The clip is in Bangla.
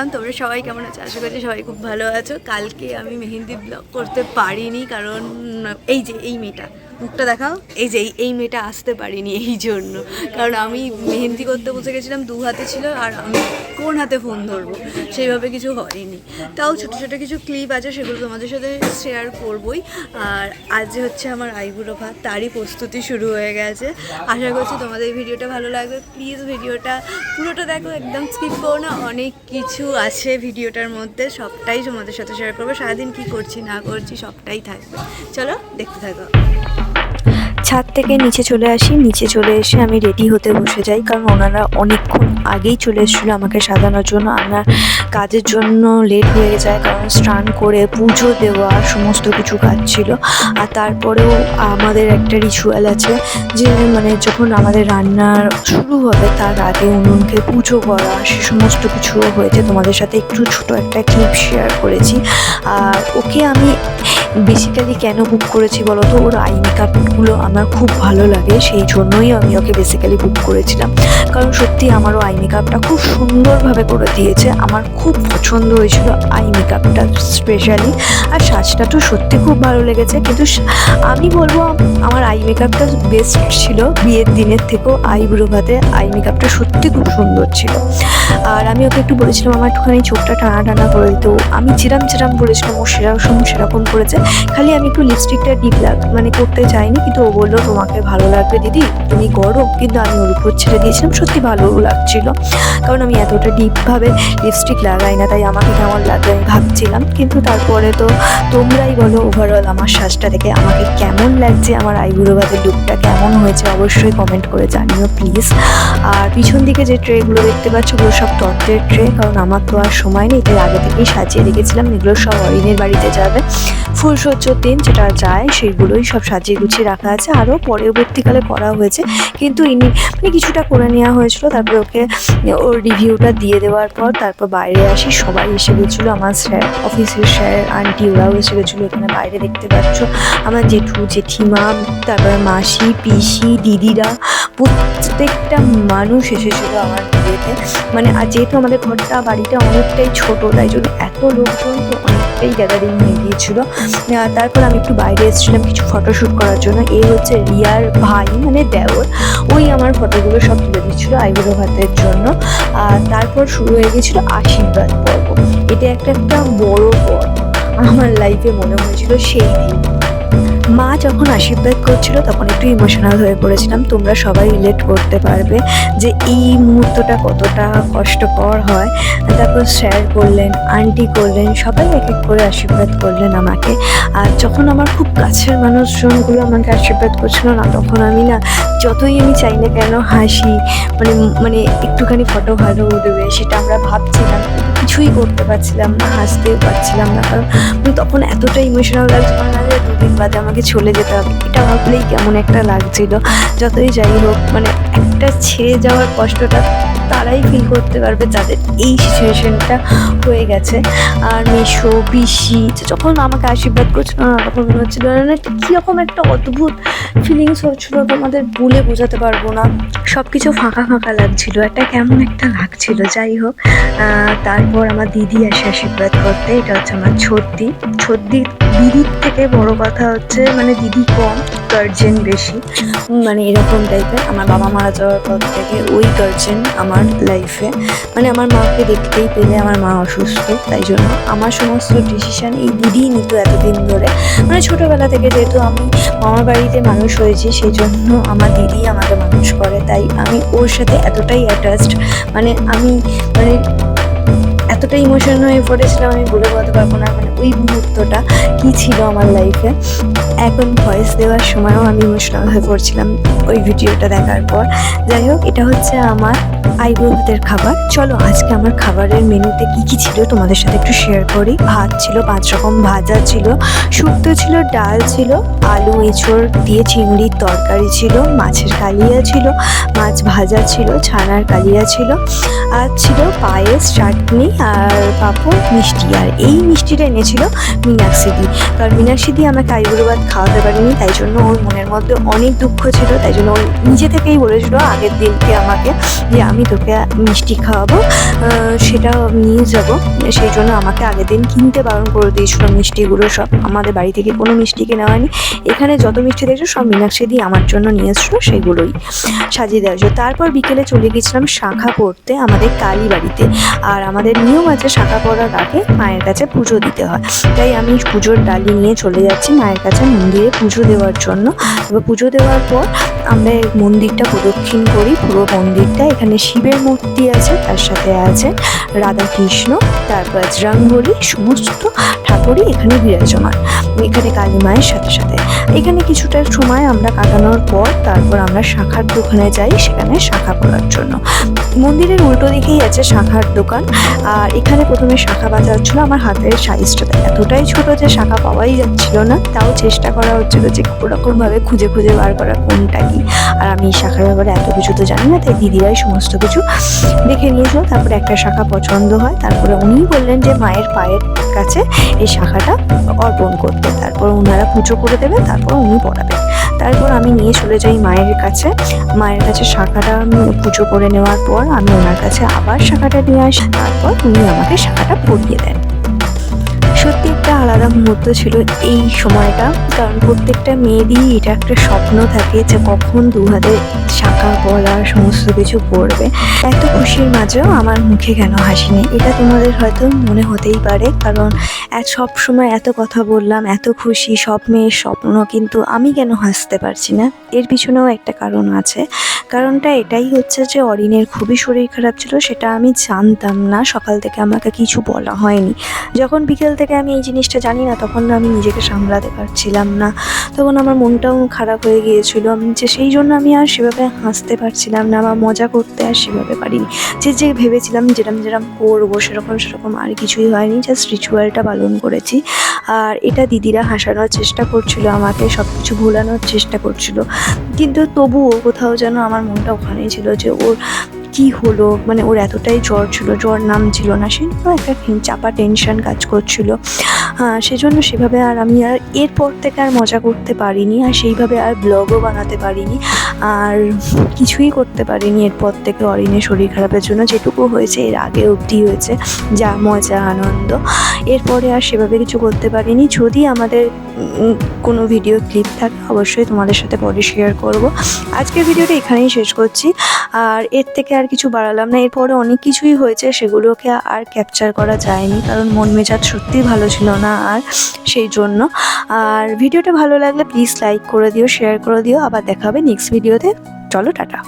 এভরিওয়ান তোমরা সবাই কেমন আছো? আশা করছি সবাই খুব ভালো আছো। কালকে আমি মেহেন্দি ব্লগ করতে পারিনি, কারণ এই যে, এই মেয়েটা। মুখটা দেখাও। এই যে এই- মেয়েটা আসতে পারিনি এই জন্য। কারণ আমি মেহেন্দি করতে বসে গেছিলাম, দু হাতে ছিল আর আমি কোন হাতে ফোন ধরবো? সেইভাবে কিছু হয়নি। তাও ছোটো ছোটো কিছু ক্লিপ আছে, সেগুলো তোমাদের সাথে শেয়ার করবই। আর আজ হচ্ছে আমার আইবুড়ো ভাত, তারই প্রস্তুতি শুরু হয়ে গেছে। আশা করছি তোমাদের ভিডিওটা ভালো লাগবে। প্লিজ ভিডিওটা পুরোটা দেখো, একদম স্কিপ করো না। অনেক কিছু আছে ভিডিওটার মধ্যে, সবটাই তোমাদের সাথে শেয়ার করব। সারাদিন কি করছি, না করছি, সবটাই থাকবে। চলো, দেখতে থাকো। ছাদ থেকে নিচে চলে আসি। নিচে চলে এসে আমি রেডি হতে বসে যাই, কারণ ওনারা অনেকক্ষণ আগেই চলে এসেছিল আমাকে সাজানোর জন্য। আমার কাজের জন্য লেট হয়ে যায় কারণ স্নান করে পুজো দেওয়া সমস্ত কিছু কাজ ছিল। আর তারপরেও আমাদের একটা রিচুয়াল আছে যে মানে যখন আমাদের রান্নার শুরু হবে, তার আগে উনুনকে পুজো করা, সে সমস্ত কিছু হয়েছে। তোমাদের সাথে একটু ছোট একটা ক্লিপ শেয়ার করেছি। আর ওকে আমি বেসিক্যালি কেন বুক করেছি বলো তো? ওর আই মেকআপগুলো আমার খুব ভালো লাগে, সেই জন্যই আমি ওকে বেসিক্যালি বুক করেছিলাম। কারণ সত্যি আমারও আই মেকআপটা খুব সুন্দরভাবে করে দিয়েছে। আমার খুব পছন্দ হয়েছিল আই মেকআপটা স্পেশালি আর সাজটা তো সত্যি খুব ভালো লেগেছে। কিন্তু আমি বলব, আমার আই মেকআপটা বেস্ট ছিল বিয়ের দিনের থেকেও আইব্রো ভাতে আই মেকআপটা সত্যি খুব সুন্দর ছিল। আর আমি ওকে একটু বলেছিলাম, আমার একটুখানি চোখটা টানা টানা করে দিত। আমি যেরাম যেরাম বলেছিলাম, ও সেরকম সেরকম করেছে। খালি আমি একটু লিপস্টিকটা ডিপ লাগ মানে করতে চাইনি, কিন্তু ও বলল, তোমাকে ভালো লাগবে দিদি, তুমি করো। কিন্তু আমি ওর উপর ছেড়ে দিয়েছিলাম। সত্যি ভালো লাগছিল। কারণ আমি এতটা ডিপভাবে লিপস্টিক লাগাই না, তাই আমাকে কেমন লাগবে আমি ভাবছিলাম। কিন্তু তারপরে তো তোমরাই বলো ওভারঅল আমার শ্বাসটা থেকে আমাকে কেমন লাগছে, আমার আইবুড়ো ভাতের লুকটা কেমন হয়েছে, অবশ্যই কমেন্ট করে জানিও প্লিজ আর পিছন দিকে যে ট্রেগুলো দেখতে পাচ্ছ, ওগুলো সব তত্ত্বের ট্রে কারণ আমার তো আর সময় নেই, তাই আগে থেকেই সাজিয়ে রেখেছিলাম। এগুলো সব অরিনের বাড়িতে যাবে। ফুলসজ্জার দিন যেটা যায় সেগুলোই সব সাজিয়ে গুছিয়ে রাখা আছে। আরও পরবর্তীকালে করা হয়েছে। কিন্তু ইনি মানে কিছুটা করে নেওয়া হয়েছিল, তারপরে ওকে ওর রিভিউটা দিয়ে দেওয়ার পর তারপর বাইরে আসি, সবাই এসে গেছিল, আমার স্যার, অফিসের স্যার, আন্টি ওরাও এসে গেছিল, এখানে বাইরে দেখতে পাচ্ছ। আমার জেঠু, জেঠিমা, তারপরে মাসি, পিসি, দিদিরা প্রত্যেকটা মানুষ এসেছিল আমার বিয়েতে। মানে আর যেহেতু আমাদের ঘরটা, বাড়িটা অনেকটাই ছোট, তাই জন্য এত লোকজন তো অনেকটাই গ্যাদারিং হয়ে গিয়েছিল। তারপর আমি একটু বাইরে এসেছিলাম কিছু ফটোশ্যুট করার জন্য। এই হচ্ছে রিয়ার ভাই মানে দেওর। ওই আমার ফটোগুলো সব তুলে দিচ্ছিল আইবুড়ো ভাতের জন্য। আর তারপর শুরু হয়ে গেছিল আশীর্বাদ পর্ব। এটা একটা একটা বড় পর্ব। আমার লাইফে মনে হয়েছিল সেই দিন। মা যখন আশীর্বাদ করছিল, তখন একটু ইমোশনাল হয়ে পড়েছিলাম। তোমরা সবাই রিলেট করতে পারবে যে এই মুহূর্তটা কতটা কষ্টকর হয়। তারপর স্যার করলেন আন্টি করলেন সবাই এক এক করে আশীর্বাদ করলেন আমাকে। আর যখন আমার খুব কাছের মানুষজনগুলো আমাকে আশীর্বাদ করছিল না, তখন আমি না যতই আমি চাই না কেন হাসি মানে মানে একটুখানি ফটো ভালো উঠবে সেটা আমরা ভাবছিলাম। কিছুই করতে পারছিলাম না, হাসতেও পারছিলাম না, কারণ আমি তখন এতটা ইমোশনাল লাগছিল না যে দুদিন বাদে আমাকে চলে যেতে হবে। এটা ভাবলেই কেমন একটা লাগছিল। যতই যাই হোক মানে একটা ছেড়ে যাওয়ার কষ্টটা তারাই ফিল করতে পারবে যাদের এই সিচুয়েশনটা হয়ে গেছে। আর মেশো, পিসি যখন আমাকে আশীর্বাদ করছিল না তখন মনে হচ্ছিল না কীরকম একটা অদ্ভুত ফিলিংস হচ্ছিল তোমাদের বলে বোঝাতে পারব না। সব কিছু ফাঁকা ফাঁকা লাগছিল, একটা কেমন একটা লাগছিল, যাই হোক। তারপর আমার দিদি আসে আশীর্বাদ করতে, এটা হচ্ছে আমার ছর্দি ছর্দি দিদির থেকে বড় কথা হচ্ছে মানে দিদি কম। গার্জেন বেশি। মানে এরকম টাইপের আমার বাবা মারা যাওয়ার পর থেকে ওই গার্জেন আমার লাইফে মানে আমার মাকে দেখতেই পেলে আমার মা অসুস্থ, তাই জন্য আমার সমস্ত ডিসিশান এই দিদিই নিত এতদিন ধরে। মানে ছোটোবেলা থেকে যেহেতু আমি মামার বাড়িতে মানুষ হয়েছি সেই জন্য আমার দিদি আমাকে মানুষ করে, তাই আমি ওর সাথে এতটাই অ্যাটাচড মানে আমি মানে এতটা ইমোশন হয়ে পড়েছিলাম আমি বলে বলতে পারব না মানে ওই মুহূর্তটা কি ছিল আমার লাইফে এখন ভয়েস দেওয়ার সময়ও আমি ইমোশনাল হয়ে পড়ছিলাম ওই ভিডিওটা দেখার পর। যাই হোক, এটা হচ্ছে আমার আইব্রো ভাতের খাবার। চলো, আজকে আমার খাবারের মেনুতে কি কি ছিল তোমাদের সাথে একটু শেয়ার করি। ভাত ছিল, পাঁচ রকম ভাজা ছিল, শুক্তো ছিল, ডাল ছিল, আলু, এঁচড় দিয়ে চিংড়ির তরকারি ছিল, মাছের কালিয়া ছিল, মাছ ভাজা ছিল, ছানার কালিয়া ছিল, আর ছিল পায়েস, চাটনি আর পাঁপড়, মিষ্টি। আর এই মিষ্টিটা এনেছিল মীনাক্ষীদি কারণ মীনাক্ষীদি আমাকে আইবুড়ো ভাত খাওয়াতে পারেনি, তাই জন্য ওর মনের মধ্যে অনেক দুঃখ ছিল, তাই জন্য ও নিজে থেকেই বলেছিল আগের দিনকে আমাকে যে আমি তোকে মিষ্টি খাওয়াবো সেটা নিয়ে যাব। সেই জন্য আমাকে আগের দিন কিনতে বারণ করে দিয়েছিল মিষ্টিগুলো সব। আমাদের বাড়ি থেকে কোনো মিষ্টি কেনা হয়নি। এখানে যত মিষ্টি দেখছ সব মীনাক্ষী দিয়ে আমার জন্য নিয়ে এসেছিল সেগুলোই সাজিয়ে দেওয়া তারপর বিকেলে চলে গেছিলাম শাখা পড়তে আমাদের কালী বাড়িতে। আর আমাদের নিয়ম আছে শাখা পড়ার আগে মায়ের কাছে পুজো দিতে হয়। তাই আমি পুজোর ডালি নিয়ে চলে যাচ্ছি মায়ের কাছে মন্দিরে পুজো দেওয়ার জন্য। এবার পুজো দেওয়ার পর আমরা মন্দিরটা প্রদক্ষিণ করি, পুরো মন্দিরটা। এখানে শিবের মূর্তি আছে তার সাথে আছে রাধা কৃষ্ণ তারপর বজরঙ্গবলী সমস্ত ঠাকুরই এখানে বিরাজমান। এখানে কালী মায়ের সাথে সাথে। এখানে কিছুটা সময় আমরা কাটানোর পর তারপর আমরা শাখার দোকানে যাই, সেখানে শাখা পড়ার জন্য। মন্দিরের উল্টো দিকেই আছে শাখার দোকান। আর এখানে প্রথমে শাখা বাজা হচ্ছিল আমার হাতের সাইজটা এতটাই ছোট যে শাখা পাওয়াই যাচ্ছিল না। তাও চেষ্টা করা হচ্ছিল যে ওরকমভাবে খুঁজে খুঁজে বার করা কোনটা কি। আর আমি শাখার ব্যাপারে এত কিছু তো জানি না, তাই দিদিরাই সমস্ত কিছু দেখে নিয়েছিল। তারপরে একটা শাখা পছন্দ হয়। তারপরে উনিই বললেন যে মায়ের পায়ের কাছে এই শাখাটা অর্পণ করতে। তারপর ওনারা পুজো করে দেবে, তারপর উনি পড়াবেন তারপর আমি নিয়ে চলে যাই মায়ের কাছে। মায়ের কাছে শাখাটা পুজো করে নেওয়ার পর আমি ওনার কাছে আবার শাখাটা নিয়ে আসি। তারপর উনি আমাকে শাখাটা পরিয়ে দেন। সত্যি একটা আলাদা মুহূর্ত ছিল এই সময়টা, কারণ প্রত্যেকটা মেয়েরই এটা একটা স্বপ্ন থাকে যে কখন দু হাতে শাখা পলা সমস্ত কিছু পড়বে। এত খুশির মাঝেও আমার মুখে কেন হাসি নেই এটা তোমাদের হয়তো মনে হতেই পারে, কারণ সব সময় এত কথা বললাম, এত খুশি, সব মেয়ের স্বপ্ন, কিন্তু আমি কেন হাসতে পারছি না? এর পিছনেও একটা কারণ আছে। কারণটা এটাই হচ্ছে যে অরিনের খুবই শরীর খারাপ ছিল, সেটা আমি জানতাম না, সকাল থেকে আমাকে কিছু বলা হয়নি। যখন বিকেল থেকে আমি এই জিনিসটা জানি না, তখন আমি নিজেকে সামলাতে পারছিলাম না। তখন আমার মনটাও খারাপ হয়ে গিয়েছিল। যে সেই জন্য আমি আর সেভাবে হাসতে পারছিলাম না বা মজা করতে আর সেভাবে পারিনি। যে যে ভেবেছিলাম যেরকম যেরকম করব, সেরকম সেরকম আর কিছুই হয়নি জাস্ট রিচুয়ালটা পালন করেছি। আর এটা দিদিরা হাসানোর চেষ্টা করছিল, আমাকে সব কিছু ভোলানোর চেষ্টা করছিল। কিন্তু তবুও কোথাও যেন আমার মনটা ওখানেই ছিল যে ওর কি হলো? মানে ওর এতটাই জ্বর ছিল, জ্বর নাম ছিল না, সে একটা চাপা টেনশন কাজ করছিল। সেজন্য সেভাবে আর আমি আর এরপর থেকে আর মজা করতে পারিনি, আর সেইভাবে আর ব্লগও বানাতে পারিনি, আর কিছুই করতে পারিনি এরপর থেকে অরিনের শরীর খারাপের জন্য। যেটুকু হয়েছে এর আগে অবধি হয়েছে, যা মজা, আনন্দ। এরপরে আর সেভাবে কিছু করতে পারিনি। যদি আমাদের কোনো ভিডিও ক্লিপ থাকে, অবশ্যই তোমাদের সাথে পরে শেয়ার করব। আজকের ভিডিওটা এখানেই শেষ করছি। আর এর থেকে আর কিছু বাড়ালাম না, এরপরে অনেক কিছুই হয়েছে, সেগুলোকে আর ক্যাপচার করা যায়নি, কারণ মন মেজাজ সত্যিই ভালো ছিল না আর সেই জন্য। আর ভিডিওটা ভালো লাগলে প্লিজ লাইক করে দিও শেয়ার করে দিও, আবার দেখাবে নেক্সট ভিডিওতে চলো, টাটা।